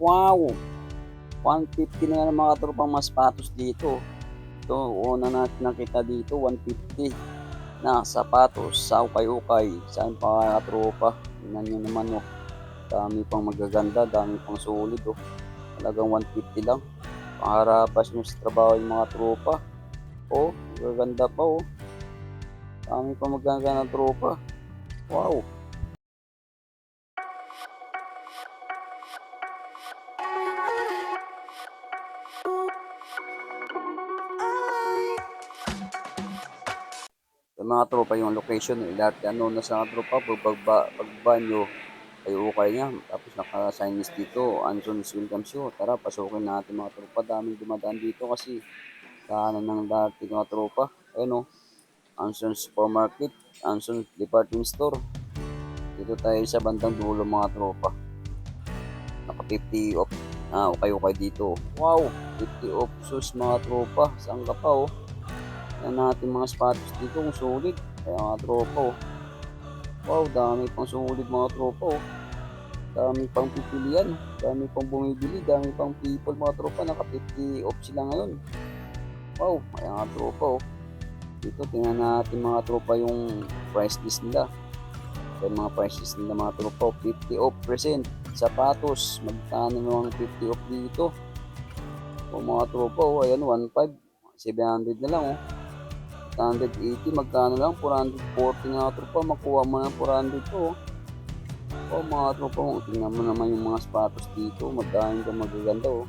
Wow! 150 na yan mga tropang mas patos dito. Ito, una natin nakita dito, 150 na sapatos sa ukay-ukay. Saan pa tropa? Tingnan nyo naman oh. Dami pang magaganda, dami pang solid oh. Talagang 150 lang. Pangarapas nyo sa trabaho yung mga tropa. Oh, magaganda pa oh. Dami pang magaganda ng tropa. Wow! Yung mga tropa yung location, eh, lahat ano, nasa mga tropa, pagbagba, pagbanyo, ay ukay niya. Tapos naka-sign list dito, Anson's Welcome Show. Tara, pasukin natin mga tropa. Daming dumadaan dito kasi kahanan ng dati mga tropa. Ayun o, Anson's Supermarket, Anson's Department Store. Dito tayo sa bandang dulo mga tropa. Naka 50 off. Ah, ukay-ukay dito. Wow, 50 off sus mga tropa. Saan ka pa oh? Yan natin mga sapatos dito kung solid. Kaya mga tropa oh. Wow, dami pang solid mga tropa oh. Dami pang pipilian. Dami pang bumibili. Dami pang people mga tropa. Naka 50 off sila ngayon. Wow, kaya mga tropa oh. Dito tingnan natin mga tropa yung price list nila. Yung mga price nila mga tropa oh. 50 off percent. Sapatos. Magkano naman 50 off dito. O mga tropa oh. Ayan 1.5. 700 na lang oh. 180 magkano lang 440 nga tropa makuha mo ng 400 to oh. oh mga tropa mo tingnan mo naman yung mga sapatos dito madaming ka magaganda oh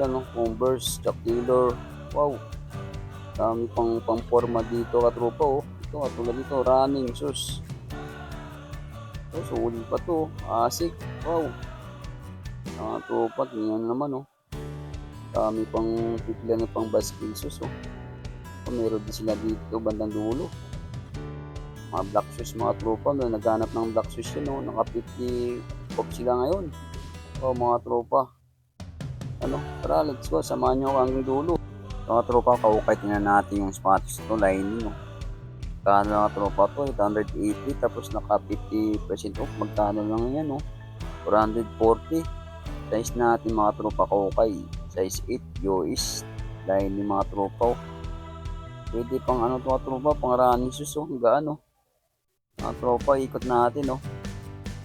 yan oh converse chuck taylor wow dami pang pang forma dito ka tropa oh ito katulad nito running shoes oh sulit pa to asik wow mga tropa tingnan naman oh dami pang pipila na pang basket shoes oh So, meron din sila dito bandang dulo. Mga black shoes, mga tropa. May naghanap ng black shoes yun. No? Naka 50 off sila ngayon. O mga tropa. Ano? Tara, let's go. Samahan nyo hanggang dulo. Mga tropa, kaukay tingnan natin yung sapatos ito. Lining. No? Magkano mga tropa to? 880. Tapos naka 50% off. Magkano lang yan. No? 440. Size natin mga tropa kaukay. Size 8. US. Lining mga tropa. Oh. Pwede pang ano to mga tropa, pang running shoes oh, hanggang ano. Mga tropa, ikot natin oh.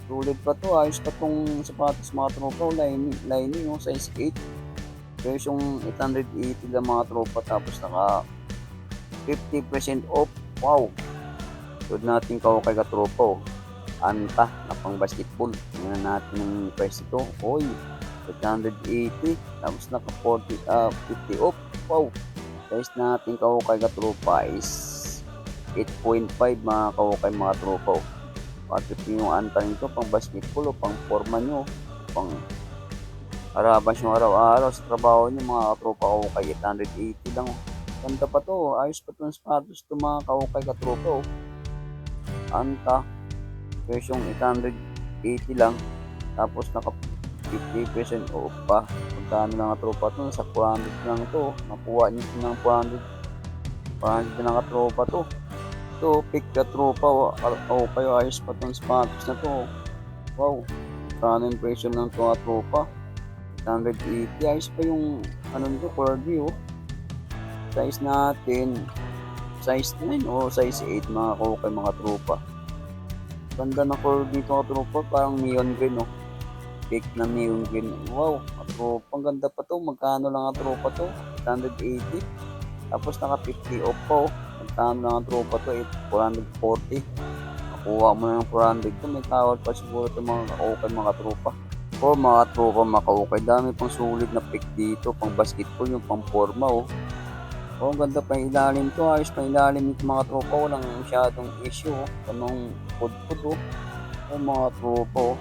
Sulit pa to, ayos pa tong sapatos mga tropa, oh, lining, lining oh, size 8. Pero yung 880 lang mga tropa, tapos naka 50% off, wow. Sulit natin kao kay katropa oh. Anta na pang basketball. Tingnan natin yung price ito. Oy, 880, tapos naka 40, ah 50 off, wow size natin kahukay ka tropa is 8.5 mga kahukay mga tropa oh. Bakit yung anta nito pang basketball o pang forma nyo pang harabas yung araw-araw sa trabaho nyo mga tropa kahukay 880 lang oh. Ganda pa to, ayos pa itong sapatos ito mga kahukay ka tropa oh. Anta version 880 lang tapos naka 50% off pa. Magkano lang ang tropa to? Sa 400 lang to. Nakuha niyo ng 400. 400 na nga tropa to. Ito, pick ka tropa. O, o kayo ayos pa itong sapatos na to. Wow. Magkano yung presyo ng to tropa? 180. Ayos pa yung ano nito, curvy oh. Size natin. Size 9 o size 8 mga kukay mga tropa. Ganda na curvy ito mga tropa. Parang neon green oh pick na neon green. Wow, tropa, ang ganda pa to. Magkano lang ang tropa to? 180. Tapos naka 50 off po. Magkano lang ang tropa to? 440. Nakuha mo na ng 400 to. May tawad pa siguro ito mga kaukay mga tropa. O mga tropa mga kaukay. Dami pang sulit na pick dito. Pang basketball yung pang forma oh. Oh, ganda pa ilalim to. Ayos pa ilalim nito mga tropa. Walang masyadong issue. Oh. Tanong pud-pud oh. Oh, mga tropa oh.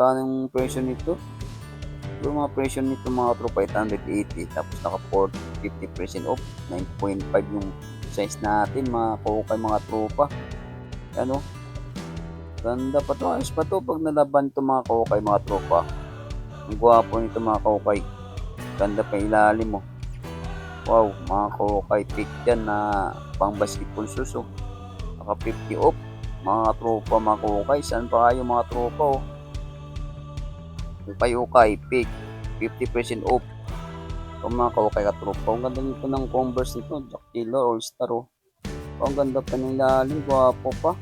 Kano yung presyo nito? Yung mga presyo nito mga tropa 880 tapos naka 50% off 9.5 yung size natin mga kukay mga tropa ano ganda pa to ayos pa to pag nalaban to mga kukay mga tropa ang gwapo nito mga kukay ganda pa ilalim mo wow mga kukay pick yan na pang basketball oh. naka 50 off mga tropa mga kukay saan pa kayo mga tropa oh ukay-ukay, pick, 50% off. Ito mga kaukay katropa. Ang ganda nito ng Converse nito. Jack Taylor All Star oh. Ang ganda pa ng lalim. Gwapo pa.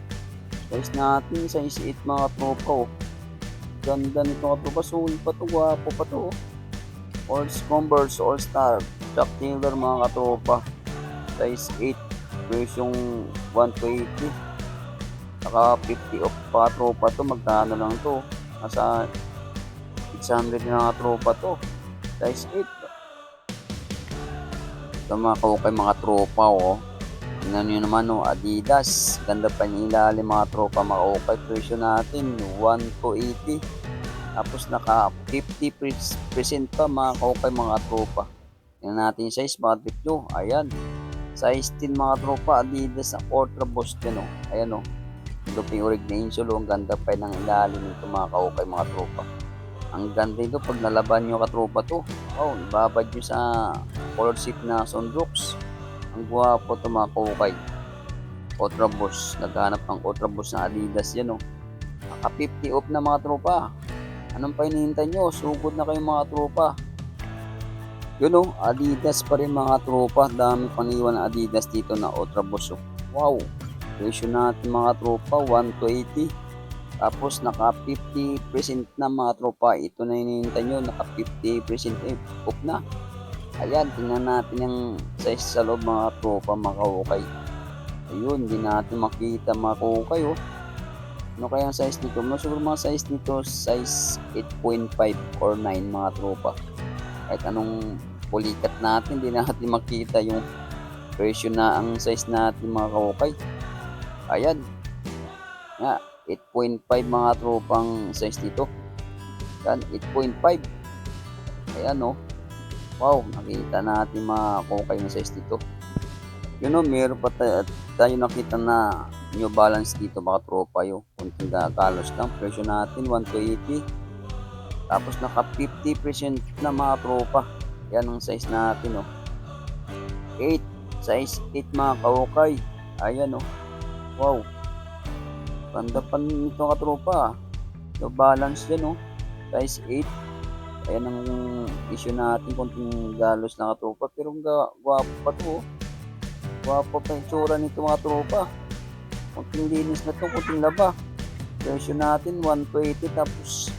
Size natin. Size 8 mga katropa oh. Ganda nito katropa. Sulit pa to. Gwapo pa to oh. All Converse All Star. Jack Taylor mga katropa. Size 8. Version 120. Saka 50 off pa tropa to. Magkano lang to. Nasa 600 na tropa to. Size 8. Ito mga kaukay mga tropa oh. Tingnan nyo naman oh, Adidas. Ganda pa yung ilalim mga tropa mga kaukay. Presyo natin 1 to 80. Tapos naka 50% pa mga kaukay mga tropa. Tingnan natin yung size mga tip nyo. Ayan. Size 10 mga tropa. Adidas na Ultra Boost yan oh. Ayan oh. Luping orig na insole oh. Ang ganda pa ng ilalim nito mga kaukay mga tropa. Ang ganda ito pag nalaban nyo katropa to. Wow, ibabad nyo sa color seat na sunrooks. Ang gwapo to mga kukay. Ultra Boost. Naghanap ng Ultra Boost na Adidas yan oh. Naka 50 off na mga tropa. Anong pa hinihintay nyo? Sugod na kayo mga tropa. Yun oh, Adidas pa rin mga tropa. Dami paniwan na Adidas dito na Ultra Boost oh. Wow. Presyo natin mga tropa, 1 to 80. Tapos naka 50% na mga tropa. Ito na hinihintay nyo. Naka 50% off na. Ayan, tingnan natin yung size sa loob mga tropa mga kaukay. Ayun, hindi natin makita mga kaukay oh. Ano kaya ang size nito? Ano siguro mga size nito? Size 8.5 or 9 mga tropa. Kahit anong pulikat natin, hindi natin makita yung presyo na ang size natin mga kaukay. Ayan. Nga, 8.5 mga tropang size dito. Yan, 8.5. Ayan oh. Wow, nakita natin mga kukay ng size dito. Yun oh, meron pa tayo, tayo nakita na New Balance dito mga tropa yung kunting gagalos lang. Presyo natin 1 to 80. Tapos naka 50% na mga tropa. Yan ang size natin oh. 8. Size 8 mga kaukay. Ayan oh. Wow. Ganda pa nito katropa. New Balance yan oh. Size 8. Ayan ang issue natin kunting galos na katropa. Pero gwapo pa to. oh. Gwapo pa yung tsura nito mga tropa. Kunting linis na to, kunting laba. Presyo natin 120 tapos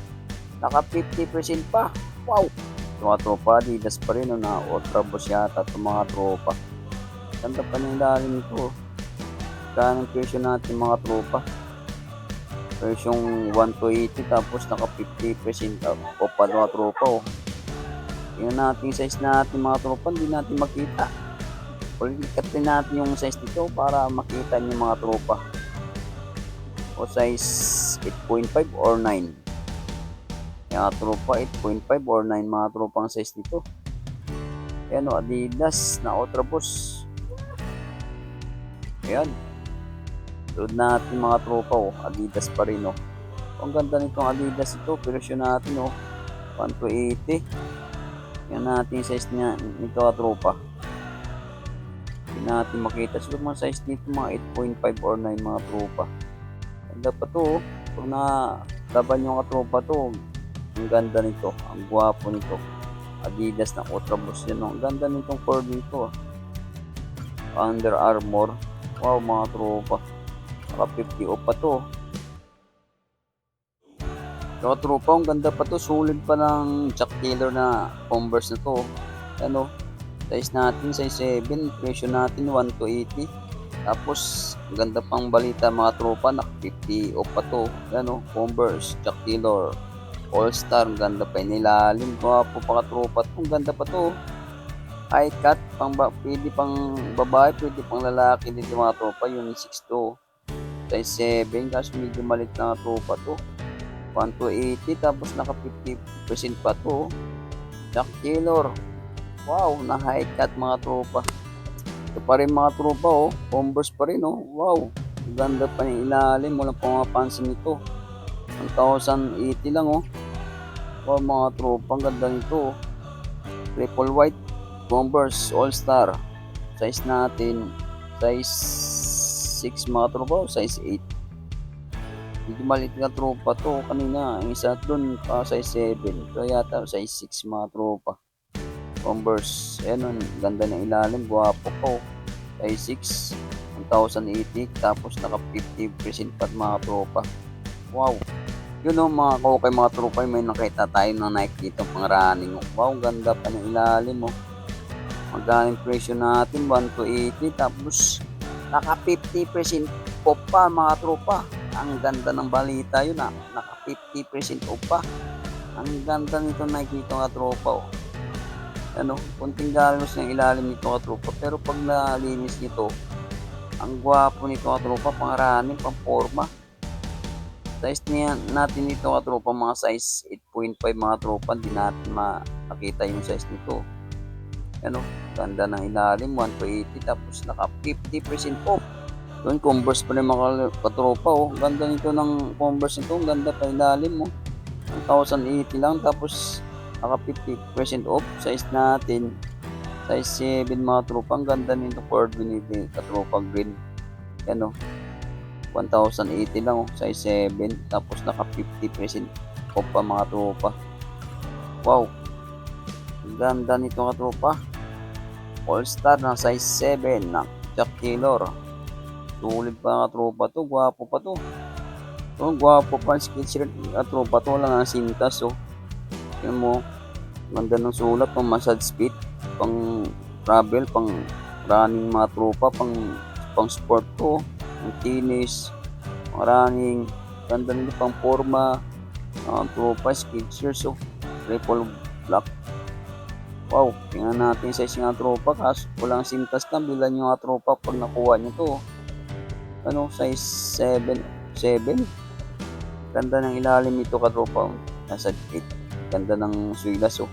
naka 50% pa. Wow! Ito mga tropa, Adidas pa rin. No, na Ultra Boss yata ito mga tropa. Ganda pa ng lalim nito. oh. Kaya ang presyo natin mga tropa. Presyong 1 to 80 tapos naka 50% off pa mga tropa oh. Tingnan natin size natin mga tropa, hindi natin makita. Ulikat din natin yung size nito para makita niyo mga tropa. O size 8.5 or 9. Mga tropa, 8.5 or 9 mga tropa ang size nito. Ayan o, Adidas na Ultra Boost. Ayan. Load natin mga tropa o, Adidas pa rin o. Ang ganda nitong Adidas ito, presyo natin o. 1 to 80. Yan natin size niya nito ka tropa. Hindi natin makita. Siguro mga size nito mga 8.5 or 9 mga tropa. Ganda pa to. Pag na laban yung katropa to, ang ganda nito. Ang gwapo nito. Adidas na Ultra Boost oh. Ang ganda nitong core dito. ah. Under Armour. Wow mga tropa. Naka 50 off pa to. Mga tropa, ang ganda pa to. Sulit pa ng Chuck Taylor na Converse na to. Ano, size natin, size 7. Presyo natin, 1 to 80. Tapos, ganda pang balita mga tropa. Nak 50 off pa to. Ano, Converse, Chuck Taylor. All Star, ang ganda pa inilalim. Gwapo pa ka tropa to. Ang ganda pa to. High cut, pang ba, pwede pang babae, pwede pang lalaki dito mga tropa. Yung 6 to. Size 7, kasi medyo malit na tropa to. 1 to 80 tapos naka 50% pa to. Jack Taylor. Wow, na high cut mga tropa. Ito pa rin mga tropa oh. Converse pa rin oh. Wow. Ganda pa ng ilalim. Walang pumapansin nito. 1,080 lang oh. Wow mga tropa. Ang ganda nito oh. Triple white. Converse All Star. Size natin. Size 6 mga tropa. oh. Size 8. Medyo maliit nga tropa to. Kanina, ang isa doon pa size 7. Ito yata size 6 mga tropa. Converse. Ayan o, ganda ng ilalim. Guwapo ko. Size 6. 1,080. Tapos naka 50% pa mga tropa. Wow. Yun o mga kokay mga tropa. May nakita tayo ng Nike dito pang running. Wow, ganda pa ng ilalim mo. Magkano yung presyo natin? 1 to 80. Tapos naka 50% off pa mga tropa. Ang ganda ng balita yun ah. Naka 50% off pa. Ang ganda nito nakikita nga tropa oh. Ano, kunting galos ng ilalim nito nga tropa. Pero pag nalinis nito, ang gwapo nito nga tropa, pang running, pang forma. Size niya natin nito nga tropa, mga size 8.5 mga tropa. Hindi natin makakita yung size nito. Ano, ganda ng ilalim, 1 to 80. Tapos naka 50% off. Doon, Converse pa rin mga katropa, oh. Ganda nito ng Converse nito. Ganda pa ilalim, oh. 1,080 lang. Tapos, naka 50% off. Size natin, size 7 mga tropa. Ang ganda nito for nito, katropa green. Yan, oh. 1,080 lang, oh. Size 7. Tapos, naka 50% off pa mga tropa. Wow. Ang ganda nito katropa. All-star na size 7 na Jack Taylor. Sulit pa nga tropa to, gwapo pa to. To, gwapo pa ang skin shirt at tropa to, wala nga sintas oh. Tingnan mo, ganda ng sulat, pang massage fit, pang travel, pang running mga tropa, pang pang sport to, pang tennis, pang running, ganda nito pang forma, ang tropa, shirt oh, triple black. Wow, tingnan natin sa nga tropa, kaso walang sintas na, bilan nyo nga tropa pag nakuha nyo to. ano, size 7, 7. Ganda ng ilalim nito katropa. Nasa 8. Ganda ng suilas oh.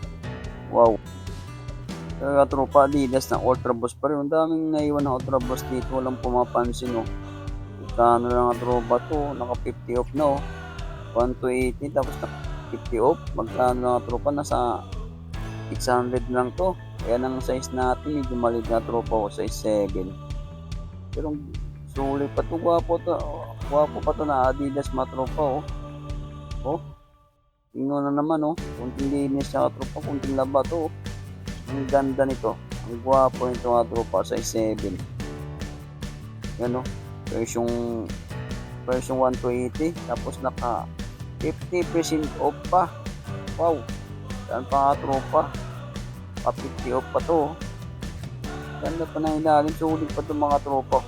Wow. Kaya katropa, Adidas na Ultra Boost pa rin. Ang daming naiwan ng Ultra Boost dito. Walang pumapansin oh. Kano lang katropa to. Naka 50 off na oh. 1 to 80 tapos naka 50 off. Magkano lang katropa. Nasa 600 lang to. Kaya ang size natin, medyo maliit na tropa oh. Size 7. Pero Sulit pa to, gwapo to. Gwapo pa to na Adidas matropa, oh. Oh. Tingnan na naman, oh. Kunting linis sa tropa, kunting laba to. oh. Ang ganda nito. Ang gwapo nito nga tropa, size 7. Yan, oh. Presyong, presyong 1 to 80. Tapos naka 50% off pa. Wow. Saan pa nga tropa? Pa 50 off pa to, oh. Ganda pa na ilalim. Sulit pa to mga tropa.